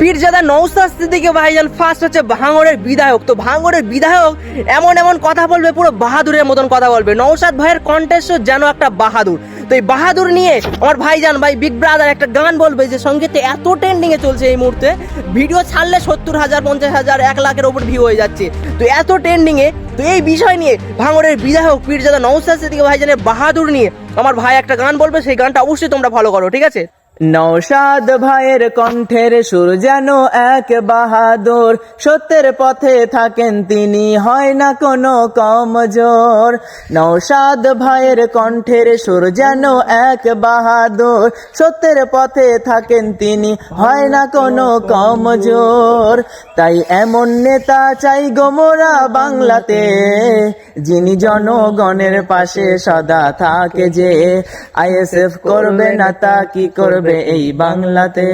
পীরজাদা নৌসাদ সিদ্দিকী ভাইজান ফার্স্ট হচ্ছে ভাঙড়ের বিধায়ক। তো ভাঙড়ের বিধায়ক এমন এমন কথা বলবে, পুরো বাহাদুরের মতন কথা বলবে। নৌসাদ ভাইয়ের কন্টেস্ট যেন একটা বাহাদুর। তো এই বাহাদুর নিয়ে আমার ভাইজান ভাই বিগ ব্রাদার একটা গান বলবে যে, সঙ্গীতে এত ট্রেন্ডিং এ চলছে এই মুহূর্তে ভিডিও ছাড়লে সত্তর হাজার, পঞ্চাশ হাজার, এক লাখের ওপর ভিউ হয়ে যাচ্ছে। তো এত ট্রেন্ডিং এ, তো এই বিষয় নিয়ে ভাঙড়ের বিধায়ক পীরজাদা নৌসাদ সিদ্দিকী ভাইজানের বাহাদুর নিয়ে আমার ভাই একটা গান বলবে, সেই গানটা অবশ্যই তোমরা ফলো করো, ঠিক আছে? নৌসাদ ভাইয়ের কণ্ঠের সুর যেন এক বাহাদুর। সত্যের পথে থাকেন তিনি, হয় না কোনো কমজোর। নৌসাদ ভাইয়ের কণ্ঠের সুর যেন এক বাহাদুর। সত্যের পথে থাকেন তিনি, হয় না কোনো কমজোর। তাই এমন নেতা চাই গোমরা বাংলাতে, যিনি জনগণের পাশে সদা থাকে যে। আইএসএফ করবে না তা কি করবে? এই বাংলাতে।